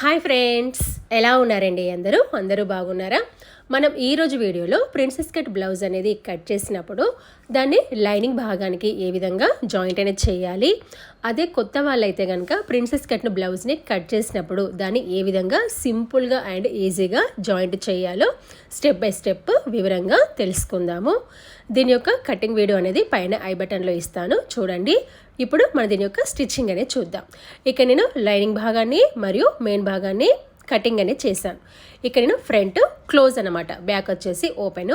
Hi friends ఎలా ఉన్నారండి అందరూ? అందరూ బాగున్నారా? మనం ఈరోజు వీడియోలో ప్రిన్సెస్ కట్ బ్లౌజ్ అనేది కట్ చేసినప్పుడు దాన్ని లైనింగ్ భాగానికి ఏ విధంగా జాయింట్ అనేది చేయాలి. అదే కొత్త వాళ్ళైతే కనుక ప్రిన్సెస్ కట్ను బ్లౌజ్ని కట్ చేసినప్పుడు దాన్ని ఏ విధంగా సింపుల్గా అండ్ ఈజీగా జాయింట్ చేయాలో స్టెప్ బై స్టెప్ వివరంగా తెలుసుకుందాము. దీని యొక్క కటింగ్ వీడియో అనేది పైన ఐ బటన్లో ఇస్తాను. చూడండి. ఇప్పుడు మన దీని యొక్క స్టిచ్చింగ్ అనేది చూద్దాం. ఇక నేను లైనింగ్ భాగాన్ని మరియు మెయిన్ భాగాన్ని కటింగ్ అనేది చేశాను. ఇక్కడ నేను ఫ్రంట్ క్లోజ్ అనమాట బ్యాక్ వచ్చేసి ఓపెన్.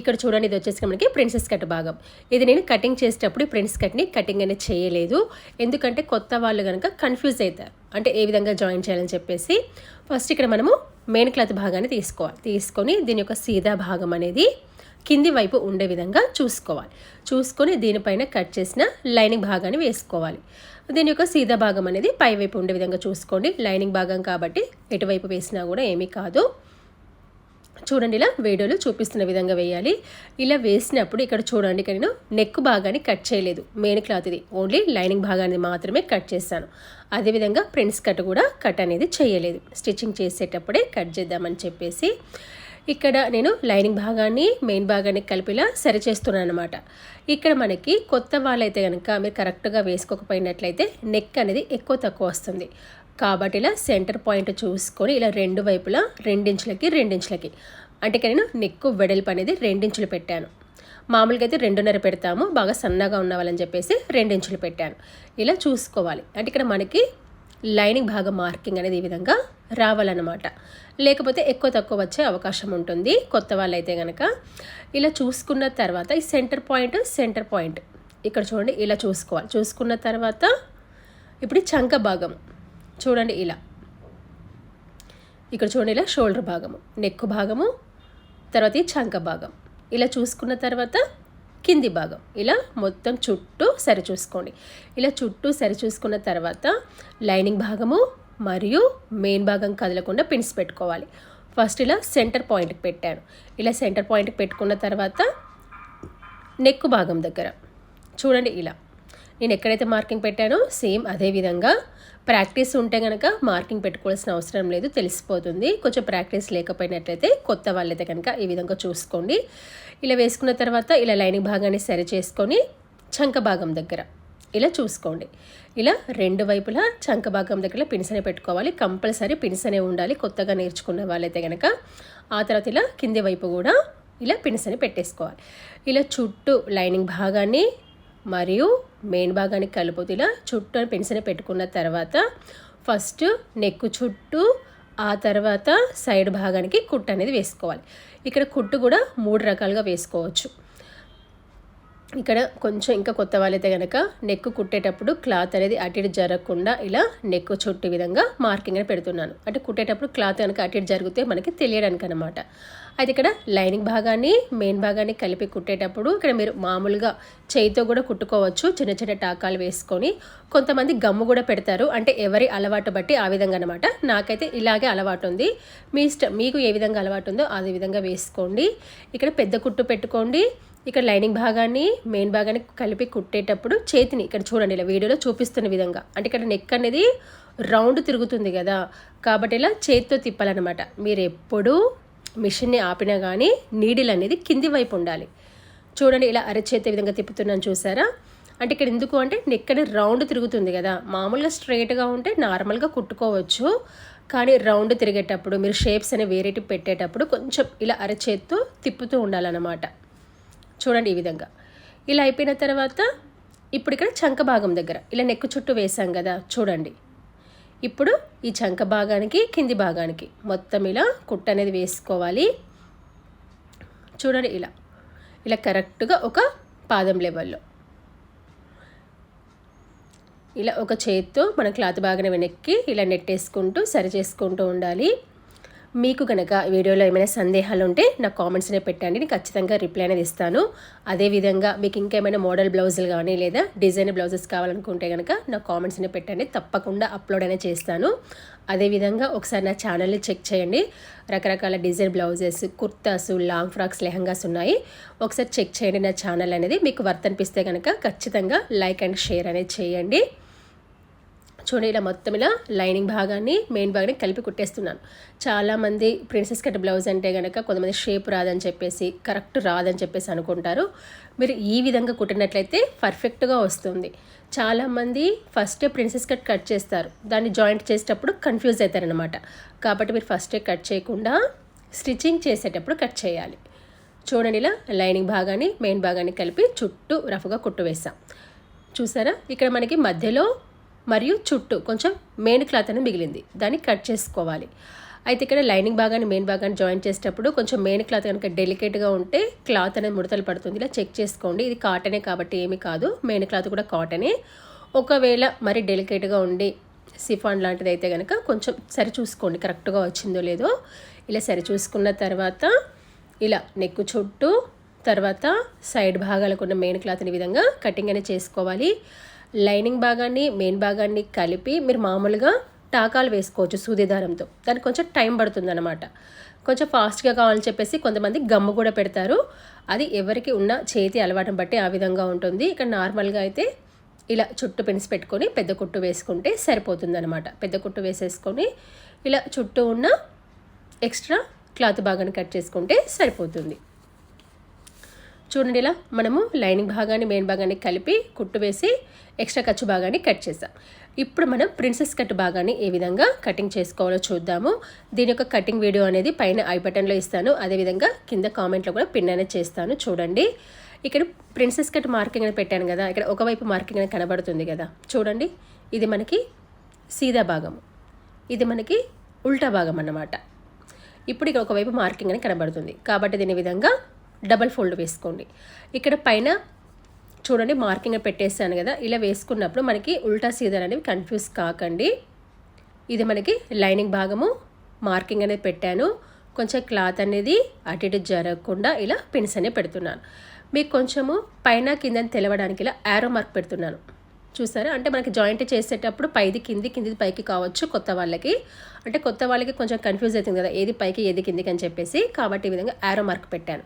ఇక్కడ చూడండి ఇది వచ్చేసి మనకి ప్రిన్సెస్ కట్ భాగం. ఇది నేను కటింగ్ చేసేటప్పుడు ఈ ప్రిన్స్ కట్ని కటింగ్ అనేది చేయలేదు. ఎందుకంటే కొత్త వాళ్ళు కనుక కన్ఫ్యూజ్ అవుతారు. అంటే ఏ విధంగా జాయిన్ చేయాలని చెప్పేసి. ఫస్ట్ ఇక్కడ మనము మెయిన్ క్లాత్ భాగాన్ని తీసుకోవాలి. తీసుకొని దీని యొక్క సీదా భాగం అనేది కింది వైపు ఉండే విధంగా చూసుకోవాలి. చూసుకొని దీనిపైన కట్ చేసిన లైనింగ్ భాగాన్ని వేసుకోవాలి. దీని యొక్క సీదా భాగం అనేది పై వైపు ఉండే విధంగా చూసుకోండి. లైనింగ్ భాగం కాబట్టి ఎటువైపు వేసినా కూడా ఏమీ కాదు. చూడండి ఇలా వీడియోలో చూపిస్తున్న విధంగా వేయాలి. ఇలా వేసినప్పుడు ఇక్కడ చూడండి నేను నెక్ భాగాన్ని కట్ చేయలేదు. మెయిన్ క్లాత్ ఇది. ఓన్లీ లైనింగ్ భాగాన్ని మాత్రమే కట్ చేశాను. అదేవిధంగా ప్రింట్స్ కట్ కూడా కట్ అనేది చేయలేదు. స్టిచ్చింగ్ చేసేటప్పుడే కట్ చేద్దామని చెప్పేసి ఇక్కడ నేను లైనింగ్ భాగాన్ని మెయిన్ భాగాన్ని కలిపిలా సరి చేస్తున్నాను అనమాట ఇక్కడ మనకి కొత్త వాళ్ళైతే కనుక మీరు కరెక్ట్గా వేసుకోకపోయినట్లయితే నెక్ అనేది ఎక్కువ తక్కువ వస్తుంది. కాబట్టి ఇలా సెంటర్ పాయింట్ చూసుకొని ఇలా రెండు వైపులా రెండించులకి రెండించులకి. అంటే ఇక్కడ నేను నెక్కు వెడల్పు అనేది రెండించులు పెట్టాను. మామూలుగా అయితే రెండున్నర పెడతాము బాగా సన్నగా ఉన్న వాళ్ళని చెప్పేసి రెండించులు పెట్టాను. ఇలా చూసుకోవాలి. అంటే ఇక్కడ మనకి లైనింగ్ భాగం మార్కింగ్ అనేది ఈ విధంగా రావాలన్నమాట. లేకపోతే ఎక్కువ తక్కువ వచ్చే అవకాశం ఉంటుంది. కొత్త వాళ్ళైతే కనుక ఇలా చూసుకున్న తర్వాత ఈ సెంటర్ పాయింట్ సెంటర్ పాయింట్. ఇక్కడ చూడండి ఇలా చూసుకోవాలి. చూసుకున్న తర్వాత ఇప్పుడు చంక భాగం. చూడండి ఇలా. ఇక్కడ చూడండి ఇలా షోల్డర్ భాగము నెక్ భాగము తర్వాత ఈ చంక భాగం. ఇలా చూసుకున్న తర్వాత కింది భాగం. ఇలా మొత్తం చుట్టూ సరి చూసుకోండి ఇలా చుట్టూ సరి చూసుకున్న తర్వాత లైనింగ్ భాగము మరియు మెయిన్ భాగం కదలకుండా పిన్స్ పెట్టుకోవాలి. ఫస్ట్ ఇలా సెంటర్ పాయింట్కి పెట్టాను. ఇలా సెంటర్ పాయింట్కి పెట్టుకున్న తర్వాత నెక్ భాగం దగ్గర. చూడండి ఇలా. నేను ఎక్కడైతే మార్కింగ్ పెట్టానో సేమ్ అదే విధంగా ప్రాక్టీస్ ఉంటే కనుక మార్కింగ్ పెట్టుకోవాల్సిన అవసరం లేదు తెలిసిపోతుంది. కొంచెం ప్రాక్టీస్ లేకపోయినట్లయితే కొత్త వాళ్ళైతే కనుక ఈ విధంగా చూసుకోండి. ఇలా వేసుకున్న తర్వాత ఇలా లైనింగ్ భాగాన్ని సరి చేసుకొని చంక భాగం దగ్గర. ఇలా చూసుకోండి. ఇలా రెండు వైపులా చంక భాగం దగ్గర పినిసనే పెట్టుకోవాలి. కంపల్సరీ పినిసనే ఉండాలి. కొత్తగా నేర్చుకున్న వాళ్ళైతే కనుక ఆ తర్వాత ఇలా కింది వైపు కూడా ఇలా పినిసని పెట్టేసుకోవాలి. ఇలా చుట్టూ లైనింగ్ భాగాన్ని మరియు మెయిన్ భాగాన్ని కలుపుతూ ఇలా చుట్టూ పెన్సిల్ పెట్టుకున్న తర్వాత ఫస్ట్ నెక్కు చుట్టూ ఆ తర్వాత సైడ్ భాగానికి కుట్టు అనేది వేసుకోవాలి. ఇక్కడ కుట్టు కూడా మూడు రకాలుగా వేసుకోవచ్చు. ఇక్కడ కొంచెం ఇంకా కొత్త వాళ్ళైతే కనుక నెక్ కుట్టేటప్పుడు క్లాత్ అనేది అటు ఇటు జరగకుండా ఇలా నెక్ చుట్టూ విధంగా మార్కింగ్ అని పెడుతున్నాను. అంటే కుట్టేటప్పుడు క్లాత్ కనుక అటు ఇటు జరిగితే మనకి తెలియడానికి అనమాట అయితే ఇక్కడ లైనింగ్ భాగాన్ని మెయిన్ భాగాన్ని కలిపి కుట్టేటప్పుడు ఇక్కడ మీరు మామూలుగా చేయితో కూడా కుట్టుకోవచ్చు చిన్న చిన్న టాకాలు వేసుకొని కొంతమంది గమ్ము కూడా పెడతారు. అంటే ఎవరి అలవాటు బట్టి ఆ విధంగా అనమాట నాకైతే ఇలాగే అలవాటు ఉంది. మీ ఇష్టం మీకు ఏ విధంగా అలవాటు ఉందో అదే విధంగా వేసుకోండి. ఇక్కడ పెద్ద కుట్టు పెట్టుకోండి. ఇక్కడ లైనింగ్ భాగాన్ని మెయిన్ భాగాన్ని కలిపి కుట్టేటప్పుడు చేతిని ఇక్కడ చూడండి ఇలా వీడియోలో చూపిస్తున్న విధంగా. అంటే ఇక్కడ నెక్ అనేది రౌండ్ తిరుగుతుంది కదా. కాబట్టి ఇలా చేతితో తిప్పాలన్నమాట. మీరు ఎప్పుడూ మిషన్ని ఆపినా కానీ నీడిల్ అనేది కింది వైపు ఉండాలి. చూడండి ఇలా అరచేతి విధంగా తిప్పుతున్నాను చూసారా? అంటే ఇక్కడ ఎందుకు అంటే నెక్ అనేది రౌండ్ తిరుగుతుంది కదా. మామూలుగా స్ట్రైట్గా ఉంటే నార్మల్గా కుట్టుకోవచ్చు. కానీ రౌండ్ తిరిగేటప్పుడు మీరు షేప్స్ అనేవి వేరేటి పెట్టేటప్పుడు కొంచెం ఇలా అరచేత్తో తిప్పుతూ ఉండాలన్నమాట. చూడండి ఈ విధంగా. ఇలా అయిపోయిన తర్వాత ఇప్పుడు ఇక్కడ చంక భాగం దగ్గర ఇలా నెక్కు చుట్టూ వేసాం కదా చూడండి. ఇప్పుడు ఈ చంక భాగానికి కింది భాగానికి మొత్తం ఇలా కుట్ట అనేది వేసుకోవాలి. చూడండి ఇలా. ఇలా కరెక్ట్గా ఒక పాదం లెవెల్లో. ఇలా ఒక చేత్తో మన క్లాత్ బాగానే వెనక్కి ఇలా నెట్టేసుకుంటూ సరి చేసుకుంటూ ఉండాలి. మీకు కనుక వీడియోలో ఏమైనా సందేహాలు ఉంటే నా కామెంట్స్నే పెట్టండి. నేను ఖచ్చితంగా రిప్లై అనేది ఇస్తాను. అదేవిధంగా మీకు ఇంకేమైనా మోడల్ బ్లౌజులు కానీ లేదా డిజైన్ బ్లౌజెస్ కావాలనుకుంటే కనుక నా కామెంట్స్ని పెట్టండి. తప్పకుండా అప్లోడ్ అనేది చేస్తాను. అదేవిధంగా ఒకసారి నా ఛానల్ని చెక్ చేయండి. రకరకాల design blouses kurtas long frocks lehengas ఉన్నాయి. ఒకసారి చెక్ చేయండి నా ఛానల్ అనేది. మీకు వర్తనిపిస్తే కనుక ఖచ్చితంగా లైక్ అండ్ షేర్ అనేది చేయండి. చూడండి ఇలా మొత్తం ఇలా లైనింగ్ భాగాన్ని మెయిన్ భాగాన్ని కలిపి కుట్టేస్తున్నాను. చాలామంది ప్రిన్సెస్ కట్ బ్లౌజ్ అంటే కనుక కొంతమంది షేప్ రాదని చెప్పేసి కరెక్ట్ రాదని చెప్పేసి అనుకుంటారు. మీరు ఈ విధంగా కుట్టినట్లయితే పర్ఫెక్ట్గా వస్తుంది. చాలామంది ఫస్టే ప్రిన్సెస్ కట్ కట్ చేస్తారు. దాన్ని జాయింట్ చేసేటప్పుడు కన్ఫ్యూజ్ అవుతారనమాట కాబట్టి మీరు ఫస్టే కట్ చేయకుండా స్టిచ్చింగ్ చేసేటప్పుడు కట్ చేయాలి. చూడండి ఇలా లైనింగ్ భాగాన్ని మెయిన్ భాగాన్ని కలిపి చుట్టూ రఫ్గా కుట్టు వేసాం చూసారా? ఇక్కడ మనకి మధ్యలో మరియు చుట్టూ కొంచెం మెయిన్ క్లాత్ అనేది మిగిలింది. దాన్ని కట్ చేసుకోవాలి. అయితే ఇక్కడ లైనింగ్ భాగాన్ని మెయిన్ భాగాన్ని జాయిన్ చేసేటప్పుడు కొంచెం మెయిన్ క్లాత్ కనుక డెలికేట్గా ఉంటే క్లాత్ అనేది ముడతలు పడుతుంది. ఇలా చెక్ చేసుకోండి. ఇది కాటనే కాబట్టి ఏమీ కాదు. మెయిన్ క్లాత్ కూడా కాటనే ఒకవేళ మరి డెలికేట్గా ఉండి సిఫాన్ లాంటిది అయితే కనుక కొంచెం సరి చూసుకోండి కరెక్ట్గా వచ్చిందో లేదో. ఇలా సరి చూసుకున్న తర్వాత ఇలా నెక్కు చుట్టూ తర్వాత సైడ్ భాగాలకు ఉన్న మెయిన్ క్లాత్ని విధంగా కటింగ్ అనేది చేసుకోవాలి. లైనింగ్ భాగాన్ని మెయిన్ భాగాన్ని కలిపి మీరు మామూలుగా టాకాలు వేసుకోవచ్చు సూది దారంతో దానికి కొంచెం టైం పడుతుందన్నమాట. కొంచెం ఫాస్ట్గా కావాలని చెప్పేసి కొంతమంది గమ్ము కూడా పెడతారు. అది ఎవరికి ఉన్న చేతి అలవాటుని బట్టి ఆ విధంగా ఉంటుంది. ఇక్కడ నార్మల్గా అయితే ఇలా చుట్టూ పెన్స్ పెట్టుకొని పెద్ద కుట్టు వేసుకుంటే సరిపోతుందనమాట పెద్ద కుట్టు వేసేసుకొని ఇలా చుట్టూ ఉన్న ఎక్స్ట్రా క్లాత్ భాగాన్ని కట్ చేసుకుంటే సరిపోతుంది. చూడండి ఇలా మనము లైనింగ్ భాగాన్ని మెయిన్ భాగాన్ని కలిపి కుట్టు వేసి ఎక్స్ట్రా ఖర్చు భాగాన్ని కట్ చేసాం ఇప్పుడు మనం ప్రిన్సెస్ కట్ భాగాన్ని ఏ విధంగా కటింగ్ చేసుకోవాలో చూద్దాము. దీని యొక్క కటింగ్ వీడియో అనేది పైన ఐ బటన్లో ఇస్తాను. అదేవిధంగా కింద కామెంట్లో కూడా పిన్ అనేది చేస్తాను. చూడండి. ఇక్కడ ప్రిన్సెస్ కట్ మార్కింగ్ అని పెట్టాను కదా. ఇక్కడ ఒకవైపు మార్కింగ్ అని కనబడుతుంది కదా. చూడండి. ఇది మనకి సీదా భాగం ఇది మనకి ఉల్టా భాగం అన్నమాట. ఇప్పుడు ఇక్కడ ఒకవైపు మార్కింగ్ అని కనబడుతుంది. కాబట్టి దీని విధంగా డబల్ ఫోల్డ్ వేసుకోండి. ఇక్కడ పైన చూడండి మార్కింగ్ పెట్టేసాను కదా ఇలా వేసుకున్నప్పుడు మనకి ఉల్టా సీదర్ అనేవి కన్ఫ్యూజ్ కాకండి. ఇది మనకి లైనింగ్ భాగము మార్కింగ్ అనేది పెట్టాను. కొంచెం క్లాత్ అనేది అటు ఇటు జరగకుండా ఇలా పిన్స్ అనేవి పెడుతున్నాను. మీకు కొంచెము పైన కిందని తెలవడానికి ఇలా యారో మార్క్ పెడుతున్నాను. చూసారా? అంటే మనకి జాయింట్ చేసేటప్పుడు పైది కింది కింది పైకి కావచ్చు కొత్త వాళ్ళకి. అంటే కొత్త వాళ్ళకి కొంచెం కన్ఫ్యూజ్ అవుతుంది కదా ఏది పైకి ఏది కిందికి అని చెప్పేసి. కాబట్టి ఈ విధంగా యారో మార్క్ పెట్టాను.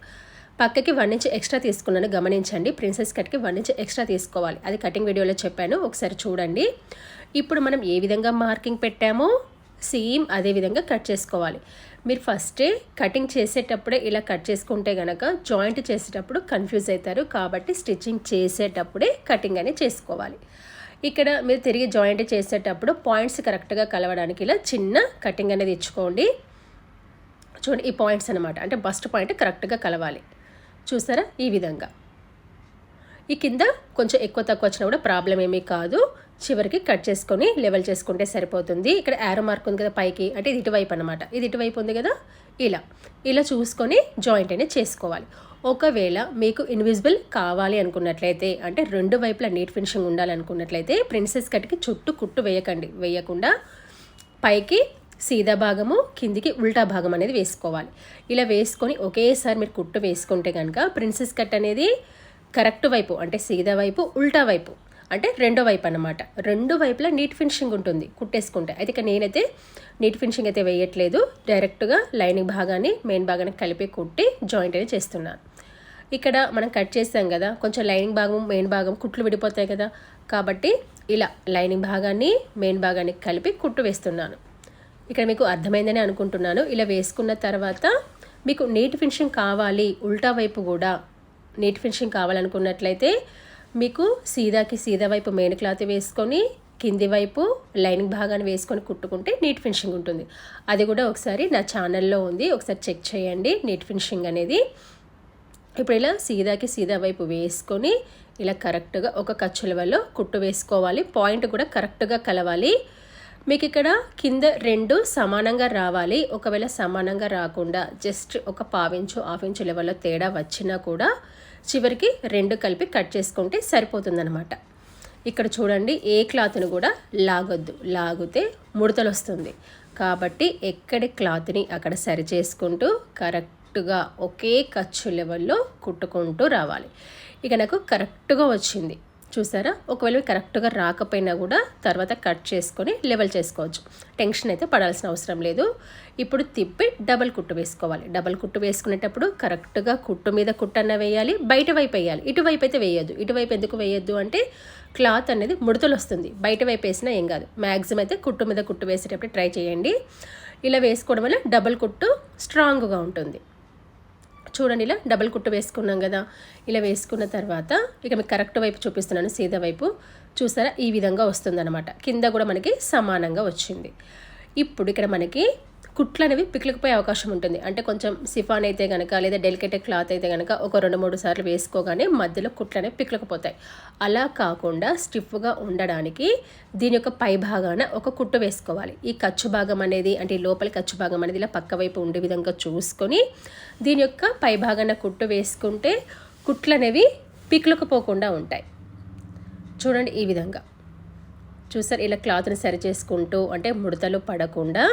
పక్కకి వన్ ఇంచ్ ఎక్స్ట్రా తీసుకున్నాను గమనించండి. ప్రిన్సెస్ కట్కి వన్ ఇంచ్ ఎక్స్ట్రా తీసుకోవాలి. అది కటింగ్ వీడియోలో చెప్పాను ఒకసారి చూడండి. ఇప్పుడు మనం ఏ విధంగా మార్కింగ్ పెట్టామో సేమ్ అదే విధంగా కట్ చేసుకోవాలి. మీరు ఫస్టే కటింగ్ చేసేటప్పుడే ఇలా కట్ చేసుకుంటే కనుక జాయింట్ చేసేటప్పుడు కన్ఫ్యూజ్ అవుతారు. కాబట్టి స్టిచ్చింగ్ చేసేటప్పుడే కటింగ్ అనేది చేసుకోవాలి. ఇక్కడ మీరు తిరిగి జాయింట్ చేసేటప్పుడు పాయింట్స్ కరెక్ట్గా కలవడానికి ఇలా చిన్న కటింగ్ అనేది ఇచ్చుకోండి. చూడండి ఈ పాయింట్స్ అనమాట అంటే బస్ట్ పాయింట్ కరెక్ట్గా కలవాలి. చూసారా? ఈ విధంగా. ఈ కింద కొంచెం ఎక్కువ తక్కువ వచ్చినా కూడా ప్రాబ్లం ఏమీ కాదు. చివరికి కట్ చేసుకొని లెవెల్ చేసుకుంటే సరిపోతుంది. ఇక్కడ యారో మార్క్ ఉంది కదా పైకి అంటే ఇది ఇటువైపు అనమాట ఇది ఇటువైపు ఉంది కదా? ఇలా. ఇలా చూసుకొని జాయింట్ అనేది చేసుకోవాలి. ఒకవేళ మీకు ఇన్విజిబుల్ కావాలి అనుకున్నట్లయితే అంటే రెండు వైపులా నీట్ ఫినిషింగ్ ఉండాలనుకున్నట్లయితే ప్రిన్సెస్ కట్కి చుట్టూ కుట్టు వేయకండి. వేయకుండా పైకి సీదా భాగము కిందికి ఉల్టా భాగం అనేది వేసుకోవాలి. ఇలా వేసుకొని ఒకేసారి మీరు కుట్టు వేసుకుంటే కనుక ప్రిన్సెస్ కట్ అనేది కరెక్ట్ వైపు అంటే సీదా వైపు ఉల్టా వైపు అంటే రెండో వైపు అన్నమాట. రెండు వైపులా నీట్ ఫినిషింగ్ ఉంటుంది కుట్టేసుకుంటే. అయితే ఇక నేనైతే నీట్ ఫినిషింగ్ అయితే వేయట్లేదు. డైరెక్ట్గా లైనింగ్ భాగాన్ని మెయిన్ భాగాన్ని కలిపి కుట్టి జాయింట్ అనేది చేస్తున్నాను ఇక్కడ మనం కట్ చేసాం కదా కొంచెం లైనింగ్ భాగం మెయిన్ భాగం కుట్లు విడిపోతాయి కదా. కాబట్టి ఇలా లైనింగ్ భాగాన్ని మెయిన్ భాగాన్ని కలిపి కుట్టు వేస్తున్నాను. ఇక్కడ మీకు అర్థమైందని అనుకుంటున్నాను. ఇలా వేసుకున్న తర్వాత మీకు నీట్ ఫినిషింగ్ కావాలి ఉల్టా వైపు కూడా నీట్ ఫినిషింగ్ కావాలనుకున్నట్లయితే మీకు సీదాకి సీదా వైపు మెయిన్ క్లాత్ వేసుకొని కింది వైపు లైనింగ్ భాగాన్ని వేసుకొని కుట్టుకుంటే నీట్ ఫినిషింగ్ ఉంటుంది. అది కూడా ఒకసారి నా ఛానల్లో ఉంది. ఒకసారి చెక్ చేయండి నీట్ ఫినిషింగ్ అనేది. ఇప్పుడు ఇలా సీదాకి సీదా వైపు వేసుకొని ఇలా కరెక్ట్గా ఒక ఖర్చుల వల్ల కుట్టు వేసుకోవాలి. పాయింట్ కూడా కరెక్ట్గా కలవాలి. మీకు ఇక్కడ కింద రెండు సమానంగా రావాలి. ఒకవేళ సమానంగా రాకుండా జస్ట్ ఒక పావించు హాఫ్ ఇంచు లెవెల్లో తేడా వచ్చినా కూడా చివరికి రెండు కలిపి కట్ చేసుకుంటే సరిపోతుందనమాట ఇక్కడ చూడండి ఏ క్లాత్ను కూడా లాగొద్దు. లాగితే ముడతలు వస్తుంది కాబట్టి ఎక్కడి క్లాత్ని అక్కడ సరి చేసుకుంటూ కరెక్ట్గా ఒకే ఖర్చు లెవెల్లో కుట్టుకుంటూ రావాలి. ఇక నాకు కరెక్ట్గా వచ్చింది. చూసారా? ఒకవేళ కరెక్ట్గా రాకపోయినా కూడా తర్వాత కట్ చేసుకొని లెవెల్ చేసుకోవచ్చు. టెన్షన్ అయితే పడాల్సిన అవసరం లేదు. ఇప్పుడు తిప్పి డబల్ కుట్టు వేసుకోవాలి. డబల్ కుట్టు వేసుకునేటప్పుడు కరెక్ట్గా కుట్టు మీద కుట్టన్న వేయాలి. బయట వైపు వేయాలి. ఇటువైపు అయితే వేయద్దు. ఇటువైపు ఎందుకు వేయద్దు అంటే క్లాత్ అనేది ముడతలు వస్తుంది బయట వైపు వేసినా ఏం కాదు. మ్యాక్సిమం అయితే కుట్టు మీద కుట్టు వేసేటప్పుడు ట్రై చేయండి. ఇలా వేసుకోవడం వల్ల డబల్ కుట్టు స్ట్రాంగ్గా ఉంటుంది. చూడండి ఇలా డబల్ కుట్టు వేసుకున్నాం కదా. ఇలా వేసుకున్న తర్వాత ఇక మీకు కరెక్ట్ వైపు చూపిస్తున్నాను సీదా వైపు. చూసారా? ఈ విధంగా వస్తుందన్నమాట. కింద కూడా మనకి సమానంగా వచ్చింది. ఇప్పుడు ఇక్కడ మనకి కుట్లు అనేవి పిక్లకపోయే అవకాశం ఉంటుంది. అంటే కొంచెం సిఫాన్ అయితే కనుక లేదా డెలికేటెడ్ క్లాత్ అయితే కనుక ఒక రెండు మూడు సార్లు వేసుకోగానే మధ్యలో కుట్లు అనేవి పిక్లకపోతాయి. అలా కాకుండా స్టిఫ్గా ఉండడానికి దీని యొక్క పై భాగాన ఒక కుట్టు వేసుకోవాలి. ఈ ఖర్చు భాగం అనేది అంటే ఈ లోపలి ఖర్చు భాగం అనేది ఇలా పక్క వైపు ఉండే విధంగా చూసుకొని దీని యొక్క పై భాగాన కుట్టు వేసుకుంటే కుట్లు అనేవి పిక్లకపోకుండా ఉంటాయి. చూడండి ఈ విధంగా. చూసారు? ఇలా క్లాత్ని సరి చేసుకుంటూ అంటే ముడతలు పడకుండా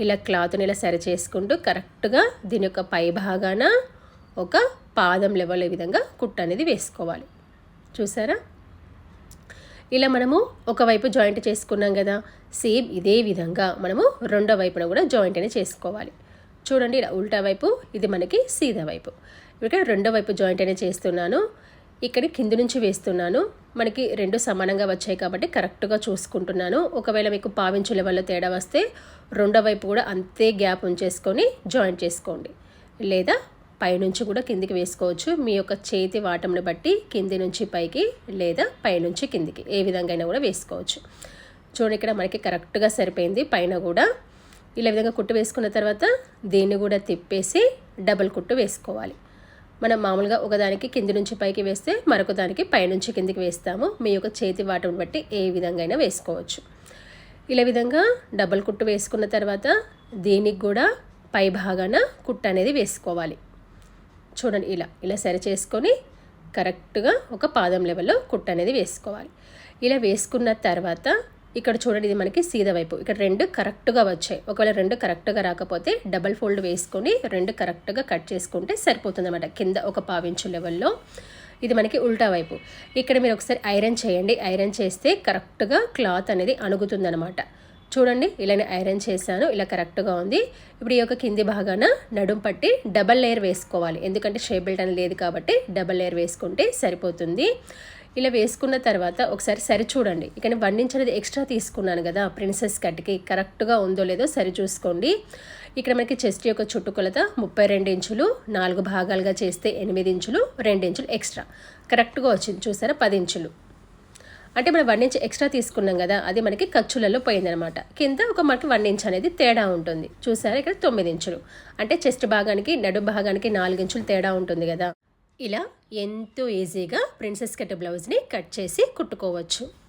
ఇలా క్లాత్ని ఇలా సరి చేసుకుంటూ కరెక్ట్గా దీని యొక్క పై భాగాన ఒక పాదం లెవెల్ ఈ విధంగా కుట్ట అనేది వేసుకోవాలి. చూసారా? ఇలా మనము ఒకవైపు జాయింట్ చేసుకున్నాం కదా సేమ్ ఇదే విధంగా మనము రెండో వైపున కూడా జాయింట్ అనేది చేసుకోవాలి. చూడండి ఇలా ఉల్టా వైపు ఇది మనకి సీదా వైపు. ఇక్కడ రెండో వైపు జాయింట్ అనేది చేస్తున్నాను. ఇక్కడ కింద నుంచి వేస్తున్నాను. మనకి రెండు సమానంగా వచ్చాయి కాబట్టి కరెక్ట్గా చూసుకుంటున్నాను. ఒకవేళ మీకు పావించుల వల్ల తేడా వస్తే రెండో వైపు కూడా అంతే గ్యాప్ ఉంచేసుకొని జాయింట్ చేసుకోండి. లేదా పైనుంచి కూడా కిందికి వేసుకోవచ్చు. మీ యొక్క చేతి వాటంని బట్టి కింది నుంచి పైకి లేదా పైనుంచి కిందికి ఏ విధంగా అయినా కూడా వేసుకోవచ్చు. చూడండి ఇక్కడ మనకి కరెక్ట్గా సరిపోయింది. పైన కూడా ఇలా విధంగా కుట్టు వేసుకున్న తర్వాత దీన్ని కూడా తిప్పేసి డబల్ కుట్టు వేసుకోవాలి. మనం మామూలుగా ఒకదానికి కింది నుంచి పైకి వేస్తే మరొక దానికి పైనుంచి కిందికి వేస్తాము. మీ యొక్క చేతి వాటం బట్టి ఏ విధంగా అయినా వేసుకోవచ్చు. ఇలా విధంగా డబల్ కుట్టు వేసుకున్న తర్వాత దీనికి కూడా పై భాగాన కుట్టు అనేది వేసుకోవాలి. చూడండి ఇలా ఇలా సరి చేసుకొని కరెక్ట్గా ఒక పాదం లెవెల్లో కుట్టు అనేది వేసుకోవాలి. ఇలా వేసుకున్న తర్వాత ఇక్కడ చూడండి ఇది మనకి సీద వైపు. ఇక్కడ రెండు కరెక్ట్గా వచ్చాయి. ఒకవేళ రెండు కరెక్ట్గా రాకపోతే డబల్ ఫోల్డ్ వేసుకొని రెండు కరెక్ట్గా కట్ చేసుకుంటే సరిపోతుంది అనమాట కింద ఒక పావించు లెవెల్లో. ఇది మనకి ఉల్టా వైపు. ఇక్కడ మీరు ఒకసారి ఐరన్ చేయండి. ఐరన్ చేస్తే కరెక్ట్గా క్లాత్ అనేది అణుగుతుందనమాట చూడండి ఇలానే ఐరన్ చేశాను. ఇలా కరెక్ట్గా ఉంది. ఇప్పుడు ఈ యొక్క కింది భాగాన నడుం పట్టి డబల్ లేయర్ వేసుకోవాలి. ఎందుకంటే షేప్ బెల్ట్ అని లేదు కాబట్టి డబల్ లేయర్ వేసుకుంటే సరిపోతుంది. ఇలా వేసుకున్న తర్వాత ఒకసారి సరి చూడండి. ఇక నేను ఎక్స్ట్రా తీసుకున్నాను కదా ప్రిన్సెస్ కట్కి కరెక్ట్గా ఉందో లేదో సరి చూసుకోండి. ఇక్కడ మనకి చెస్ట్ యొక్క చుట్టుకొలత ముప్పై రెండు ఇంచులు నాలుగు భాగాలుగా చేస్తే ఎనిమిది ఇంచులు రెండు ఇంచులు ఎక్స్ట్రా కరెక్ట్గా వచ్చింది చూసారా? పది ఇంచులు. అంటే మనం వన్ ఇంచ్ ఎక్స్ట్రా తీసుకున్నాం కదా అది మనకి ఖర్చులలో పోయిందనమాట. కింద ఒక మనకి వన్ ఇంచ్ అనేది తేడా ఉంటుంది. చూసారా? ఇక్కడ తొమ్మిది ఇంచులు. అంటే చెస్ట్ భాగానికి నడు భాగానికి నాలుగు ఇంచులు తేడా ఉంటుంది కదా. ఇలా ఎంతో ఈజీగా ప్రిన్సెస్ కట్ బ్లౌజ్ని కట్ చేసి కుట్టుకోవచ్చు.